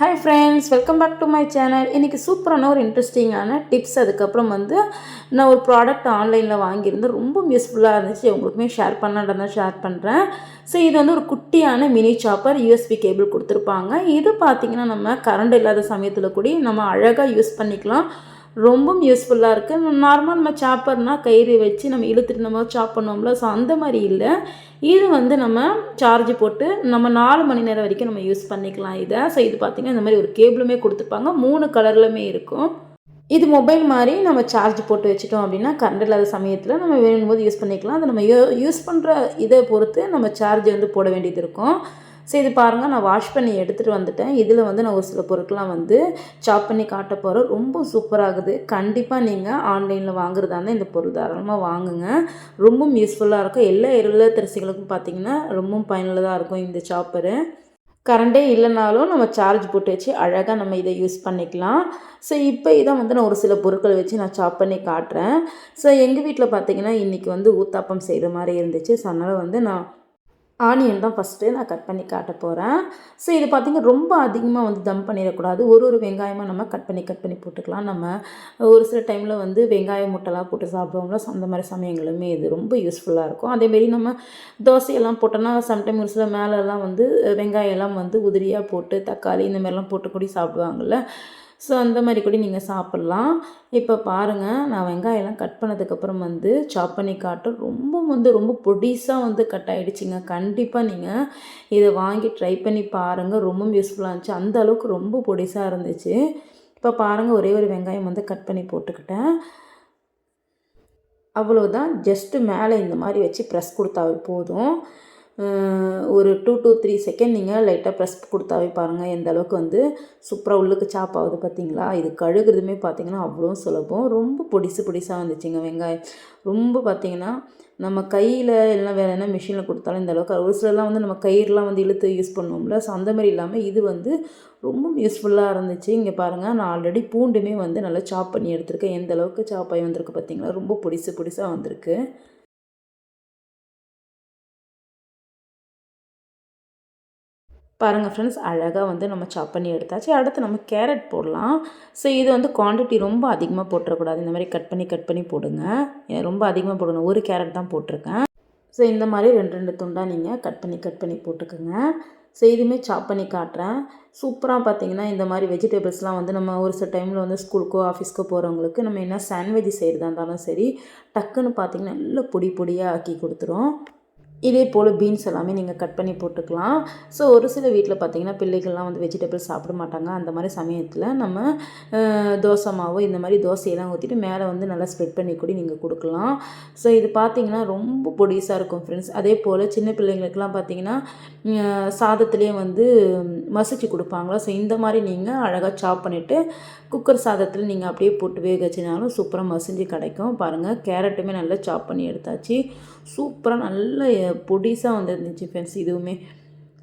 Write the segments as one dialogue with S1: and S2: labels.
S1: Hi friends welcome back to my channel இன்றைக்கி சூப்பரான ஒரு இன்ட்ரெஸ்டிங்கான டிப்ஸ் அதுக்கப்புறம் வந்து நான் ஒரு ப்ராடக்ட் ஆன்லைனில் வாங்கியிருந்தேன் ரொம்ப யூஸ்ஃபுல்லாக இருந்துச்சு. உங்களுக்குமே ஷேர் பண்ணாதான் ஷேர் பண்ணுறேன் ஸோ இது வந்து ஒரு குட்டியான மினி சாப்பர் யூஎஸ்பி கேபிள் கொடுத்துருப்பாங்க. இது பார்த்திங்கன்னா நம்ம கரண்ட் இல்லாத சமயத்தில் கூட நம்ம அழகாக யூஸ் பண்ணிக்கலாம். ரொம்பவும் யூஸ்ஃபுல்லாக இருக்குது நார்மல் நம்ம சாப்பர்னால் கயிறு வச்சு நம்ம இழுத்துட்டு நம்ம சாப் பண்ணுவோம்ல. ஸோ அந்த மாதிரி இல்லை. இது வந்து நம்ம சார்ஜ் போட்டு நம்ம நாலு மணி நேரம் வரைக்கும் நம்ம யூஸ் பண்ணிக்கலாம் இதை. ஸோ இது பார்த்திங்கன்னா இந்த மாதிரி ஒரு கேபிளுமே கொடுத்துருப்பாங்க மூணு கலர்லுமே இருக்கும். இது மொபைல் மாதிரி நம்ம சார்ஜ் போட்டு வச்சுட்டோம் அப்படின்னா கரண்ட் இல்லாத சமயத்தில் நம்ம வேணும் போது யூஸ் பண்ணிக்கலாம். அதை நம்ம யூஸ் பண்ணுற இதை பொறுத்து நம்ம சார்ஜ் வந்து போட வேண்டியது இருக்கும். ஸோ இது பாருங்கள் நான் வாஷ் பண்ணி எடுத்துகிட்டு வந்துட்டேன். இதில் வந்து நான் ஒரு சில பொருட்கள்லாம் வந்து சாப் பண்ணி காட்ட போகிறேன் ரொம்ப சூப்பராகுது கண்டிப்பாக நீங்கள் ஆன்லைனில் வாங்குறதா இருந்தால் இந்த பொருள் தாராளமாக வாங்குங்க. ரொம்பவும் யூஸ்ஃபுல்லாக இருக்கும். எல்லா இல்லத்தரசிகளுக்கும் பார்த்தீங்கன்னா ரொம்பவும் பயனுள்ளதாக இருக்கும் இந்த சாப்பரு கரண்டே இல்லைனாலும் நம்ம சார்ஜ் போட்டு வச்சு அழகாக நம்ம இதை யூஸ் பண்ணிக்கலாம். ஸோ இப்போ இதை வந்து நான் ஒரு சில பொருட்கள் வச்சு நான் சாப் பண்ணி காட்டுறேன். ஸோ எங்கள் வீட்டில் பார்த்தீங்கன்னா இன்றைக்கி வந்து ஊத்தாப்பம் செய்கிற மாதிரி இருந்துச்சு. ஸோ அதனால் வந்து நான் ஆனியன் தான் ஃபஸ்ட்டு நான் கட் பண்ணி காட்ட போகிறேன் ஸோ இது பார்த்திங்கன்னா ரொம்ப அதிகமாக வந்து தம் பண்ணிடக்கூடாது. ஒரு ஒரு வெங்காயமாக நம்ம கட் பண்ணி கட் பண்ணி போட்டுக்கலாம். நம்ம ஒரு சில டைமில் வந்து வெங்காயம் முட்டைலாம் போட்டு சாப்பிடுவோம்ல. அந்த மாதிரி சமயங்களுமே இது ரொம்ப யூஸ்ஃபுல்லாக இருக்கும். அதேமாரி நம்ம தோசையெல்லாம் போட்டோன்னா சம்டைம் ஒரு சில மேலெல்லாம் வந்து வெங்காயம் எல்லாம் வந்து உதிரியாக போட்டு தக்காளி இந்த மாதிரிலாம் போட்டு கூடி சாப்பிடுவாங்கள்ல ஸோ அந்த மாதிரி கூட நீங்கள் சாப்பிட்லாம். இப்போ பாருங்கள் நான் வெங்காயம்லாம் கட் பண்ணதுக்கப்புறம் வந்து சாப் பண்ணி காட்டும். ரொம்ப வந்து ரொம்ப பொடிசாக வந்து கட் ஆகிடுச்சிங்க கண்டிப்பாக நீங்கள் இதை வாங்கி ட்ரை பண்ணி பாருங்கள் ரொம்ப யூஸ்ஃபுல்லாக இருந்துச்சு. அந்த அளவுக்கு ரொம்ப பொடிசாக இருந்துச்சு. இப்போ பாருங்கள் ஒரே ஒரு வெங்காயம் வந்து கட் பண்ணி போட்டுக்கிட்டேன். அவ்வளோதான் ஜஸ்ட்டு மேலே இந்த மாதிரி வச்சு ப்ரெஸ் கொடுத்தாவே போதும். ஒரு டூ டூ த்ரீ செகண்ட் நீங்கள் லைட்டாக ப்ரெஸ் கொடுத்தாவே பாருங்கள் எந்த அளவுக்கு வந்து சூப்பராக உள்ளுக்கு சாப் ஆகுது பார்த்தீங்களா இது கழுகுறதுமே பார்த்தீங்கன்னா அவ்வளோ சுலபம். ரொம்ப பொடிசு பொடிசாக வந்துச்சுங்க வெங்காயம். ரொம்ப பார்த்தீங்கன்னா நம்ம கையில் இல்லைனா வேறு என்ன மிஷினில் கொடுத்தாலும் இந்த அளவுக்கு ஒரு சிலர்லாம் வந்து நம்ம கயிறுலாம் வந்து இழுத்து யூஸ் பண்ணுவோம்ல. ஸோ அந்த மாதிரி இல்லாமல் இது வந்து ரொம்ப யூஸ்ஃபுல்லாக இருந்துச்சு. இங்கே பாருங்கள் நான் ஆல்ரெடி பூண்டுமே வந்து நல்லா சாப் பண்ணி எடுத்திருக்கேன். எந்த அளவுக்கு சாப் ஆகி வந்திருக்கு பார்த்தீங்களா ரொம்ப பொடிசு பொடிசாக வந்திருக்கு. பாருங்கள் ஃப்ரெண்ட்ஸ் அழகாக வந்து நம்ம சாப் பண்ணி எடுத்தாச்சு. அடுத்து நம்ம கேரட் போடலாம். ஸோ இது வந்து குவான்டிட்டி ரொம்ப அதிகமாக போட்டுறக்கூடாது. இந்த மாதிரி கட் பண்ணி கட் பண்ணி போடுங்க. ரொம்ப அதிகமாக போடணும். ஒரு கேரட் தான் போட்டிருக்கேன். ஸோ இந்த மாதிரி ரெண்டு ரெண்டு துண்டாக நீங்கள் கட் பண்ணி கட் பண்ணி போட்டுக்கோங்க. ஸோ இதுவுமே சாப் பண்ணி காட்டுறேன். சூப்பராக பார்த்தீங்கன்னா இந்த மாதிரி வெஜிடபிள்ஸ்லாம் வந்து நம்ம ஒரு சில டைமில் வந்து ஸ்கூலுக்கோ ஆஃபீஸ்க்கோ போகிறவங்களுக்கு நம்ம என்ன சாண்ட்விச் செய்கிறதா இருந்தாலும் சரி டக்குன்னு பார்த்தீங்கன்னா நல்ல பொடி பொடியாக ஆக்கி கொடுத்துரும். இதே போல் பீன்ஸ் எல்லாமே நீங்கள் கட் பண்ணி போட்டுக்கலாம். ஸோ ஒரு சில வீட்டில் பார்த்தீங்கன்னா பிள்ளைகள்லாம் வந்து வெஜிடபிள்ஸ் சாப்பிட மாட்டாங்க. அந்த மாதிரி சமயத்தில் நம்ம தோசை மாவு இந்த மாதிரி தோசையெல்லாம் ஊற்றிட்டு மேலே வந்து நல்லா ஸ்ப்ரெட் பண்ணி கூட நீங்கள் கொடுக்கலாம். ஸோ இது பார்த்தீங்கன்னா ரொம்ப பொடிசாக இருக்கும் ஃப்ரெண்ட்ஸ் அதே போல் சின்ன பிள்ளைங்களுக்கெல்லாம் பார்த்தீங்கன்னா சாதத்துலேயே வந்து மசிச்சு கொடுப்பாங்களா? ஸோ இந்த மாதிரி நீங்கள் அழகாக சாப் பண்ணிவிட்டு குக்கர் சாதத்தில் நீங்கள் அப்படியே போட்டு வேக வச்சினாலும் சூப்பராக மசிஞ்சு கிடைக்கும். பாருங்கள் கேரட்டுமே நல்லா சாப் பண்ணி எடுத்தாச்சு. சூப்பராக நல்ல பொடிசாக வந்துருந்துச்சு ஃப்ரெண்ட்ஸ் இதுவுமே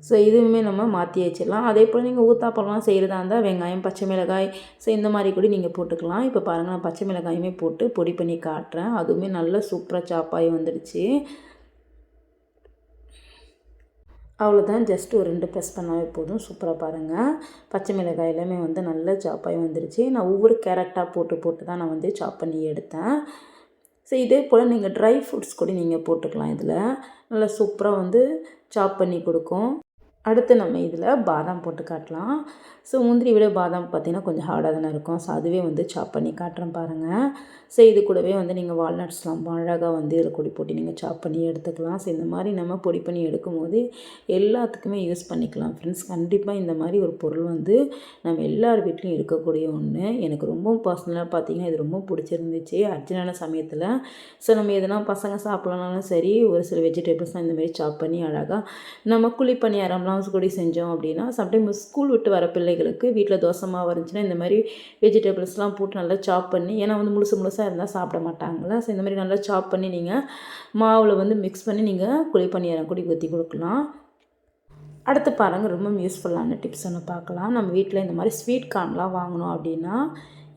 S1: ஸோ இதுவுமே நம்ம மாற்றி வச்சிடலாம். அதே போல் நீங்கள் ஊத்தாப்பம்லாம் செய்கிறதா இருந்தால் வெங்காயம் பச்சை மிளகாய் ஸோ இந்த மாதிரி கூட நீங்கள் போட்டுக்கலாம். இப்போ பாருங்கள் நான் பச்சை மிளகாயுமே போட்டு பொடி பண்ணி காட்டுறேன். அதுவுமே நல்ல சூப்பராக சாப்பாய் வந்துடுச்சு. அவ்வளோதான் ஜஸ்ட் ஒரு ரெண்டு ப்ரெஸ் பண்ணாவே போதும். சூப்பராக பாருங்கள் பச்சை மிளகாய் எல்லாமே வந்து நல்ல சாப்பாய் வந்துருச்சு நான் ஒவ்வொரு கேரட்டாக போட்டு போட்டு தான் நான் வந்து சாப் பண்ணி எடுத்தேன். ஸோ இதே போல் நீங்கள் ட்ரை ஃப்ரூட்ஸ் கூட நீங்கள் போட்டுக்கலாம் இதில். நல்லா சூப்பராக வந்து சாப் பண்ணி கொடுக்கும். அடுத்து நம்ம இதில் பாதாம் போட்டு காட்டலாம். ஸோ முந்திரி விட பாதாம் பார்த்திங்கன்னா கொஞ்சம் ஹார்டாக தானே இருக்கும். ஸோ அதுவே வந்து சாப் பண்ணி காட்டுறேன் பாருங்கள் ஸோ இது கூடவே வந்து நீங்கள் வால்நட்ஸ்லாம் அழகாக வந்து இதில் கொடி போட்டு நீங்கள் சாப் பண்ணி எடுத்துக்கலாம். ஸோ இந்த மாதிரி நம்ம பொடி பண்ணி எடுக்கும்போது எல்லாத்துக்குமே யூஸ் பண்ணிக்கலாம் ஃப்ரெண்ட்ஸ் கண்டிப்பாக இந்த மாதிரி ஒரு பொருள் வந்து நம்ம எல்லார் வீட்லேயும் இருக்கக்கூடிய ஒன்று எனக்கு ரொம்ப பர்சனலாக பார்த்திங்கன்னா இது ரொம்ப பிடிச்சிருந்துச்சு. அர்ஜென்டான சமயத்தில். ஸோ நம்ம எதனா பசங்க சாப்பிட்லனாலும் சரி ஒரு சில வெஜிடபிள்ஸ்லாம் இந்த மாதிரி சாப் பண்ணி அழகாக நம்ம குழி பணியாரம்லாம் கூட செஞ்சோம் அப்படின்னா சம்டைம் ஸ்கூல் விட்டு வர பிள்ளைகளுக்கு வீட்டில் தோசை மாவு இருந்துச்சுன்னா இந்த மாதிரி வெஜிடபிள்ஸ்லாம் போட்டு நல்லா சாப் பண்ணி ஏன்னா வந்து முழுசு முழுசாக இருந்தால் சாப்பிட மாட்டாங்களா ஸோ இந்த மாதிரி நல்லா சாப் பண்ணி நீங்கள் மாவில் வந்து மிக்ஸ் பண்ணி நீங்கள் குழி பணியாரம் குடி ஊற்றி கொடுக்கலாம். அடுத்து பாருங்கள் ரொம்ப யூஸ்ஃபுல்லான டிப்ஸ் ஒன்று பார்க்கலாம். நம்ம வீட்டில் இந்த மாதிரி ஸ்வீட் கார்ன்லாம் வாங்கினோம் அப்படின்னா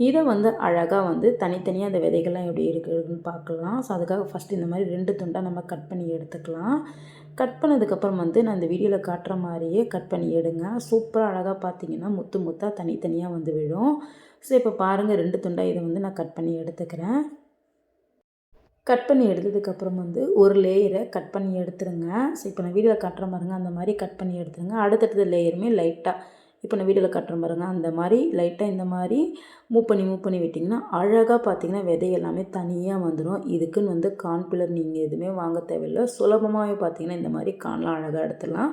S1: இதை வந்து அழகாக வந்து தனித்தனியாக அந்த விதைகள்லாம் எப்படி இருக்குதுன்னு பார்க்கலாம். ஸோ அதுக்காக ஃபஸ்ட்டு இந்த மாதிரி ரெண்டு துண்டாக நம்ம கட் பண்ணி எடுத்துக்கலாம். கட் பண்ணதுக்கப்புறம் வந்து நான் இந்த வீடியோவில் காட்டுற மாதிரியே கட் பண்ணி எடுங்க. சூப்பராக அழகாக பார்த்தீங்கன்னா முத்து முத்தாக தனித்தனியாக வந்து விழும். ஸோ இப்போ பாருங்கள் ரெண்டு துண்டாக இதை வந்து நான் கட் பண்ணி எடுத்துக்கிறேன். கட் பண்ணி எடுத்ததுக்கப்புறம் வந்து ஒரு லேயரை கட் பண்ணி எடுத்துருங்க. ஸோ இப்போ நான் வீடியோவில் காட்டுற பாருங்க அந்த மாதிரி கட் பண்ணி எடுத்துருங்க. அடுத்தடுத்த லேயருமே லைட்டாக இப்போ நான் வீடியோவில் காட்டுற பாருங்க. அந்த மாதிரி லைட்டாக இந்த மாதிரி மூவ் பண்ணி மூவ் பண்ணி விட்டிங்கன்னா அழகாக பார்த்தீங்கன்னா விதை எல்லாமே தனியாக வந்துடும் இதுக்குன்னு வந்து கான்பிலர் நீங்கள் எதுவுமே வாங்க தேவையில்லை. சுலபமாகவே பார்த்தீங்கன்னா இந்த மாதிரி கான்லாம் அழகாக எடுத்துடலாம்.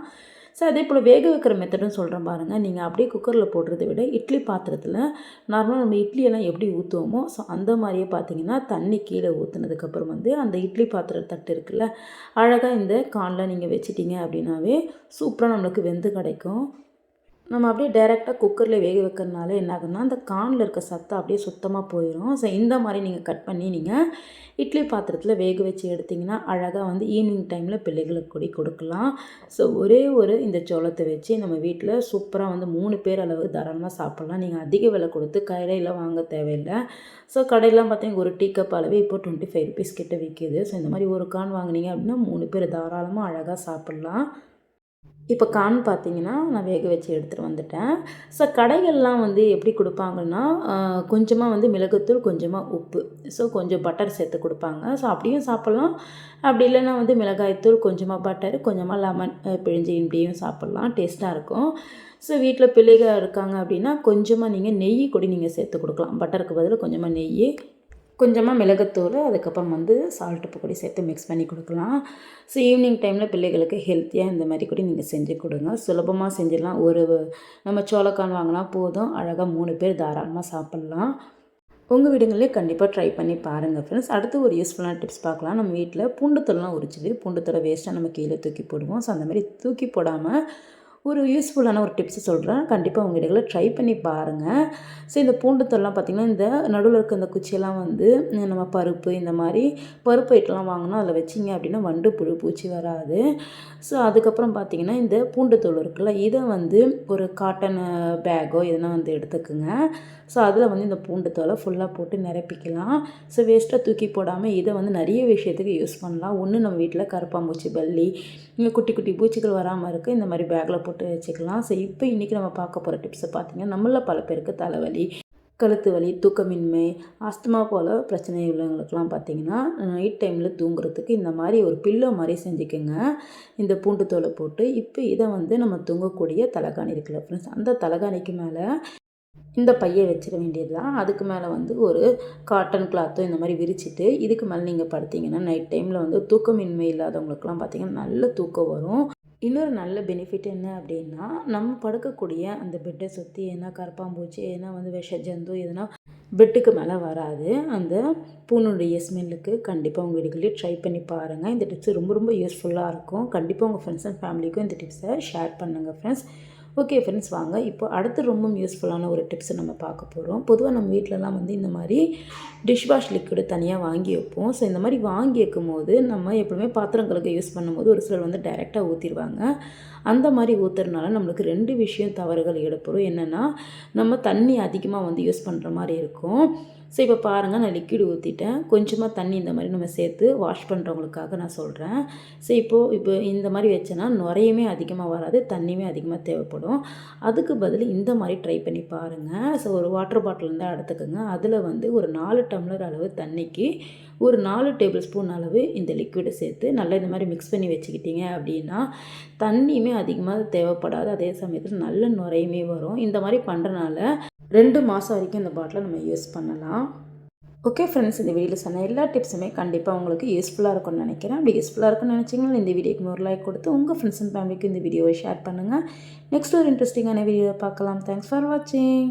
S1: ஸோ அதே போல் வேக வைக்கிற மெத்தடும் சொல்கிறேன் பாருங்கள் நீங்கள் அப்படியே குக்கரில் போடுறதை விட இட்லி பாத்திரத்தில் நார்மலாக நம்ம இட்லியெல்லாம் எப்படி ஊற்றுவோமோ ஸோ அந்த மாதிரியே பார்த்தீங்கன்னா தண்ணி கீழே ஊற்றுனதுக்கப்புறம் வந்து அந்த இட்லி பாத்திர தட்டு இருக்குல்ல அழகாக இந்த கானில் நீங்கள் வச்சிட்டிங்க அப்படின்னாவே சூப்பராக நம்மளுக்கு வெந்து கிடைக்கும். நம்ம அப்படியே டைரெக்டாக குக்கரில் வேக வைக்கிறதுனால என்ன ஆகுதுன்னா அந்த கானில் இருக்க சத்தம் அப்படியே சுத்தமாக போயிடும் ஸோ இந்த மாதிரி நீங்கள் கட் பண்ணி நீங்கள் இட்லி பாத்திரத்தில் வேக வச்சு எடுத்திங்கன்னா அழகாக வந்து ஈவினிங் டைமில் பிள்ளைகளுக்கு கூடி கொடுக்கலாம். ஸோ ஒரே ஒரு இந்த சோளத்தை வச்சு நம்ம வீட்டில் சூப்பராக வந்து மூணு பேர் அளவு தாராளமாக சாப்பிட்லாம். நீங்கள் அதிக விலை கொடுத்து கடையில் வாங்க தேவையில்லை. ஸோ கடையிலாம் பார்த்தீங்கன்னா ஒரு டீ கப் அளவு இப்போ டுவெண்ட்டி ஃபைவ் ருபீஸ் கிட்ட விற்கிது ஸோ இந்த மாதிரி ஒரு கான் வாங்கினீங்க அப்படின்னா மூணு பேர் தாராளமாக அழகாக சாப்பிட்லாம். இப்போ கான் பார்த்தீங்கன்னா நான் வேக வச்சு எடுத்துகிட்டு வந்துட்டேன். ஸோ கடைகள்லாம் வந்து எப்படி கொடுப்பாங்கன்னா கொஞ்சமாக வந்து மிளகுத்தூள் கொஞ்சமாக உப்பு. ஸோ கொஞ்சம் பட்டர் சேர்த்து கொடுப்பாங்க. ஸோ அப்படியும் சாப்பிட்லாம். அப்படி இல்லைன்னா வந்து மிளகாய்த்தூள் கொஞ்சமாக பட்டர் கொஞ்சமாக லெமன் பிழிஞ்சு இப்படியும் சாப்பிட்லாம். டேஸ்ட்டாக இருக்கும். ஸோ வீட்டில் பிள்ளைகள் இருக்காங்க அப்படின்னா கொஞ்சமாக நீங்கள் நெய் கூட நீங்கள் சேர்த்து கொடுக்கலாம். பட்டருக்கு பதில் கொஞ்சமாக நெய் கொஞ்சமாக மிளகுத்தூள் அதுக்கப்புறம் வந்து சால்ட் உப்பு கூட சேர்த்து மிக்ஸ் பண்ணி கொடுக்கலாம். ஸோ ஈவினிங் டைமில் பிள்ளைகளுக்கு ஹெல்த்தியாக இந்த மாதிரி கூட நீங்கள் செஞ்சு கொடுங்க. சுலபமாக செஞ்சிடலாம். ஒரு நம்ம சோளக்கான் வாங்கினா போதும். அழகாக மூணு பேர் தாராளமாக சாப்பிட்லாம். உங்கள் வீடுங்களே கண்டிப்பாக ட்ரை பண்ணி பாருங்கள் ஃப்ரெண்ட்ஸ் அடுத்து ஒரு யூஸ்ஃபுல்லான டிப்ஸ் பார்க்கலாம். நம்ம வீட்டில் பூண்டுத்தூள்லாம் உரிச்சிது பூண்டுத்தூளை வேஸ்ட்டாக நம்ம கீழே தூக்கி போடுவோம். ஸோ அந்த மாதிரி தூக்கி போடாமல் ஒரு யூஸ்ஃபுல்லான ஒரு டிப்ஸ் சொல்கிறேன் கண்டிப்பாக உங்கள் இடையில ட்ரை பண்ணி பாருங்கள் ஸோ இந்த பூண்டுத்தெல்லாம் பார்த்திங்கன்னா இந்த நடுவில் இருக்க இந்த குச்சியெல்லாம் வந்து நம்ம பருப்பு இந்த மாதிரி பருப்பு ஐட்டம்லாம் வாங்கினா அதில் வச்சிங்க அப்படின்னா வண்டு புழு பூச்சி வராது. ஸோ அதுக்கப்புறம் பார்த்திங்கன்னா இந்த பூண்டுத்தூள் இருக்குல்ல இதை வந்து ஒரு காட்டன் பேக்கோ எதுனா வந்து எடுத்துக்குங்க. ஸோ அதில் வந்து இந்த பூண்டு தோலை ஃபுல்லாக போட்டு நிரப்பிக்கலாம். ஸோ வேஸ்ட்டாக தூக்கி போடாமல் இதை வந்து நிறைய விஷயத்துக்கு யூஸ் பண்ணலாம். ஒன்று நம்ம வீட்டில் கருப்பாம்பூச்சி பல்லி இங்கே குட்டி குட்டி பூச்சிகள் வராமல் இருக்குது இந்த மாதிரி பேக்கில் போட்டு வச்சுக்கலாம். ஸோ இப்போ இன்றைக்கி நம்ம பார்க்க போகிற டிப்ஸை பார்த்திங்கன்னா நம்மளில் பல பேருக்கு தலைவலி கழுத்து வலி தூக்கமின்மை ஆஸ்துமா போல் பிரச்சனை உள்ளவங்களுக்கெல்லாம் பார்த்திங்கன்னா நைட் டைமில் தூங்குறதுக்கு இந்த மாதிரி ஒரு பில்லோ மாதிரி செஞ்சுக்கோங்க. இந்த பூண்டு தோலை போட்டு இப்போ இதை வந்து நம்ம தூங்கக்கூடிய தலைகாணி இருக்குல்ல ஃப்ரெண்ட்ஸ் அந்த தலைகாணிக்கு மேலே இந்த பையை வச்சிட வேண்டியது தான் அதுக்கு மேலே வந்து ஒரு காட்டன் கிளாத்தோ இந்த மாதிரி விரிச்சிட்டு இதுக்கு மேலே நீங்கள் படுத்திங்கன்னா நைட் டைமில் வந்து தூக்கமின்மை இல்லாதவங்களுக்குலாம் பார்த்திங்கன்னா நல்ல தூக்கம் வரும். இன்னொரு நல்ல பெனிஃபிட் என்ன அப்படின்னா நம்ம படுக்கக்கூடிய அந்த பெட்டை சுற்றி எதனா கரப்பாம்பூச்சி எதனா வந்து விஷ ஜந்து எதனா பெட்டுக்கு மேலே வராது. அந்த பூனுடைய ஸ்மெல்லுக்கு கண்டிப்பாக உங்கள் வீடுகளே ட்ரை பண்ணி பாருங்கள் இந்த டிப்ஸ் ரொம்ப ரொம்ப யூஸ்ஃபுல்லாக இருக்கும். கண்டிப்பாக உங்கள் ஃப்ரெண்ட்ஸ் அண்ட் ஃபேமிலிக்கும் இந்த டிப்ஸை ஷேர் பண்ணுங்கள் ஃப்ரெண்ட்ஸ் ஓகே ஃப்ரெண்ட்ஸ் வாங்க. இப்போ அடுத்து ரொம்ப யூஸ்ஃபுல்லான ஒரு டிப்ஸை நம்ம பார்க்க போகிறோம் பொதுவாக நம்ம வீட்டிலலாம் வந்து இந்த மாதிரி டிஷ் வாஷ் லிக்விடு தனியாக வாங்கி வைப்போம். ஸோ இந்த மாதிரி வாங்கி வைக்கும் போது நம்ம எப்பவுமே பாத்திரங்களுக்கு யூஸ் பண்ணும்போது ஒரு சிலர் வந்து டைரெக்டாக ஊற்றிடுவாங்க அந்த மாதிரி ஊற்றுறதுனால நம்மளுக்கு ரெண்டு விஷயம் தவறுகள் ஏற்படும். என்னென்னா நம்ம தண்ணி அதிகமாக வந்து யூஸ் பண்ணுற மாதிரி இருக்கும். ஸோ இப்போ பாருங்கள் நான் லிக்விட் ஊற்றிட்டேன் கொஞ்சமாக தண்ணி இந்த மாதிரி நம்ம சேர்த்து வாஷ் பண்ணுறவங்களுக்காக நான் சொல்கிறேன் ஸோ இப்போது இப்போ இந்த மாதிரி வச்சேன்னா நுரையுமே அதிகமாக வராது தண்ணியுமே அதிகமாக தேவைப்படும். அதுக்கு பதில் இந்த மாதிரி ட்ரை பண்ணி பாருங்கள் ஸோ ஒரு வாட்டர் பாட்டில் இருந்தால் எடுத்துக்கோங்க. அதில் வந்து ஒரு நாலு டம்ளர் அளவு தண்ணிக்கு ஒரு நாலு டேபிள் ஸ்பூன் அளவு இந்த லிக்விடை சேர்த்து நல்லா இந்த மாதிரி மிக்ஸ் பண்ணி வச்சுக்கிட்டீங்க அப்படின்னா தண்ணியுமே தண்ணியும் அதிகமாக தேவைப்படாது. அதே சமயத்தில் நல்ல நுரையுமே வரும். இந்த மாதிரி பண்ணுறனால ரெண்டு மாதம் வரைக்கும் இந்த பாட்டிலை நம்ம யூஸ் பண்ணலாம். ஓகே ஃப்ரெண்ட்ஸ் இந்த வீடியோவில் சொன்ன எல்லா டிப்ஸுமே கண்டிப்பாக உங்களுக்கு யூஸ்ஃபுல்லாக இருக்கும்னு நினைக்கிறேன். அப்படி யூஸ்ஃபுல்லாக இருக்கும்னு நினச்சிங்கன்னா இந்த வீடியோக்கு ஒரு லைக் கொடுத்து உங்கள் ஃப்ரெண்ட்ஸ் அண்ட் ஃபேமிலிக்கு இந்த வீடியோவை ஷேர் பண்ணுங்கள் நெக்ஸ்ட் ஒரு இன்ட்ரெஸ்டிங்கான வீடியோவை பார்க்கலாம். தேங்க்ஸ் ஃபார் வாட்சிங்